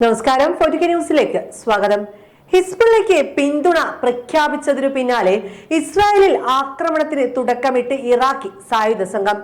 നമസ്കാരം ഫോർട്ടിക്ക ന്യൂസിലേക്ക് സ്വാഗതം. ഹിസ്ബുള്ളയ്ക്ക് പിന്തുണ പ്രഖ്യാപിച്ചതിനു പിന്നാലെ ഇസ്രായേലിൽ ആക്രമണത്തിന് തുടക്കമിട്ട് ഇറാഖി സായുധ സംഘം.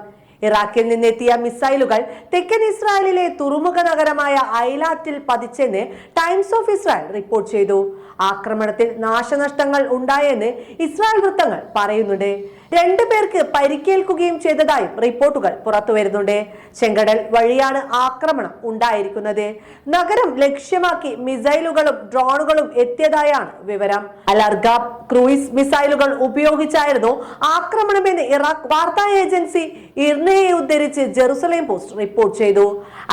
ഇറാഖിൽ നിന്നെത്തിയ മിസൈലുകൾ തെക്കൻ ഇസ്രായേലിലെ തുറമുഖ നഗരമായ ഐലാറ്റിൽ പതിച്ചെന്ന് ടൈംസ് ഓഫ് ഇസ്രായേൽ റിപ്പോർട്ട് ചെയ്തു. ആക്രമണത്തിൽ നാശനഷ്ടങ്ങൾ ഉണ്ടായെന്ന് ഇസ്രായേൽ വൃത്തങ്ങൾ പറയുന്നുണ്ട്. രണ്ടു പേർക്ക് പരിക്കേൽക്കുകയും ചെയ്തതായും റിപ്പോർട്ടുകൾ പുറത്തുവരുന്നുണ്ട് ചെങ്കടൽ വഴിയാണ് ആക്രമണം ഉണ്ടായിരിക്കുന്നത്. നഗരം ലക്ഷ്യമാക്കി മിസൈലുകളും ഡ്രോണുകളും എത്തിയതായാണ് വിവരം. അലർഗാബ് ക്രൂയിസ് മിസൈലുകൾ ഉപയോഗിച്ചായിരുന്നു ആക്രമണമെന്ന് ഇറാഖ് വാർത്താ ഏജൻസി ഇർണയെ ഉദ്ധരിച്ച് ജെറുസലേം പോസ്റ്റ് റിപ്പോർട്ട് ചെയ്തു.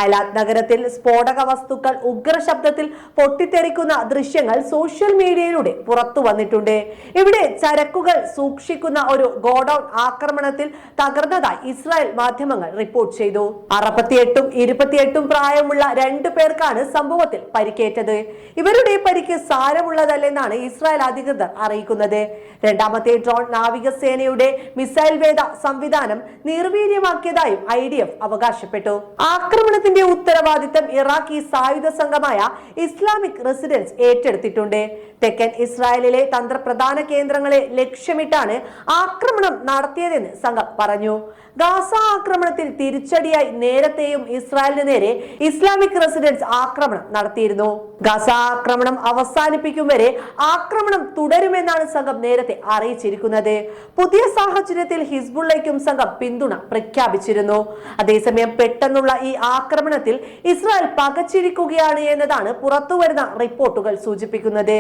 അലാദ് നഗരത്തിൽ സ്ഫോടക വസ്തുക്കൾ ഉഗ്ര ശബ്ദത്തിൽ പൊട്ടിത്തെറിക്കുന്ന ദൃശ്യങ്ങൾ സോഷ്യൽ മീഡിയയിലൂടെ പുറത്തു വന്നിട്ടുണ്ട്. ഇവിടെ ചരക്കുകൾ സൂക്ഷിക്കുന്ന ഒരു ഗോഡൌൺ ആക്രമണത്തിൽ തകർന്നതായി ഇസ്രായേൽ മാധ്യമങ്ങൾ റിപ്പോർട്ട് ചെയ്തു. അറുപത്തിയെട്ടും ഇരുപത്തിയെട്ടും പ്രായമുള്ള രണ്ടു പേർക്കാണ് സംഭവത്തിൽ പരിക്കേറ്റത്. ഇവരുടെ പരിക്ക് സാരമുള്ളതല്ലെന്നാണ് ഇസ്രായേൽ അധികൃതർ അറിയിക്കുന്നത്. രണ്ടാമത്തെ ഡ്രോൺ നാവികസേനയുടെ മിസൈൽ വേദ സംവിധാനം നിർവീര്യമാക്കിയതായും ഐ ഡി എഫ് അവകാശപ്പെട്ടു. ആക്രമണത്തിന്റെ ഉത്തരവാദിത്തം ഇറാഖി സായുധ സംഘമായ ഇസ്ലാമിക് റെസിഡൻസ് ഏറ്റെടുത്തിട്ടുണ്ട്. തെക്കൻ ഇസ്രായേലിലെ തന്ത്രപ്രധാന കേന്ദ്രങ്ങളെ ലക്ഷ്യമിട്ടാണ് ആക്രമണം നടത്തിയതെന്ന് സംഘം പറഞ്ഞു. ഗാസ ആക്രമണത്തിൽ തിരിച്ചടിയായി നേരത്തെയും ഇസ്രായേലിന് നേരെ ഇസ്ലാമിക് റെസിഡൻസ് ആക്രമണം നടത്തിയിരുന്നു. ഗാസ ആക്രമണം അവസാനിപ്പിക്കും വരെ ആക്രമണം തുടരുമെന്നാണ് സംഘം നേരത്തെ അറിയിച്ചിരിക്കുന്നത്. പുതിയ സാഹചര്യത്തിൽ ഹിസ്ബുള്ളയ്ക്കും സംഘം പിന്തുണ പ്രഖ്യാപിച്ചിരുന്നു. അതേസമയം പെട്ടെന്നുള്ള ഈ ആക്രമണത്തിൽ ഇസ്രായേൽ പകച്ചിരിക്കുകയാണ് എന്നതാണ് പുറത്തുവരുന്ന റിപ്പോർട്ടുകൾ സൂചിപ്പിക്കുന്നത്.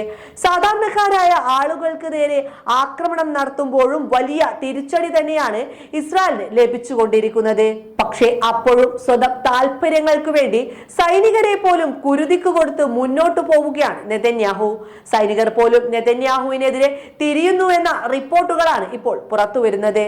സാധാരണക്കാരായ ആളുകൾക്ക് നേരെ ആക്രമണം നടത്തുമ്പോഴും വലിയ തിരിച്ചടി തന്നെയാണ് ഇസ്രായേലിന് ലഭിച്ചുകൊണ്ടിരിക്കുന്നത്. പക്ഷേ അപ്പോഴും സ്വന്തം താല്പര്യങ്ങൾക്ക് വേണ്ടി സൈനികരെ പോലും കുരുതിക്ക് കൊടുത്ത് മുന്നോട്ട് പോവുകയാണ് നെതന്യാഹു. സൈനികർ പോലും നെതന്യാഹുവിനെതിരെ തിരിയുന്നു എന്ന റിപ്പോർട്ടുകളാണ് ഇപ്പോൾ പുറത്തുവരുന്നത്.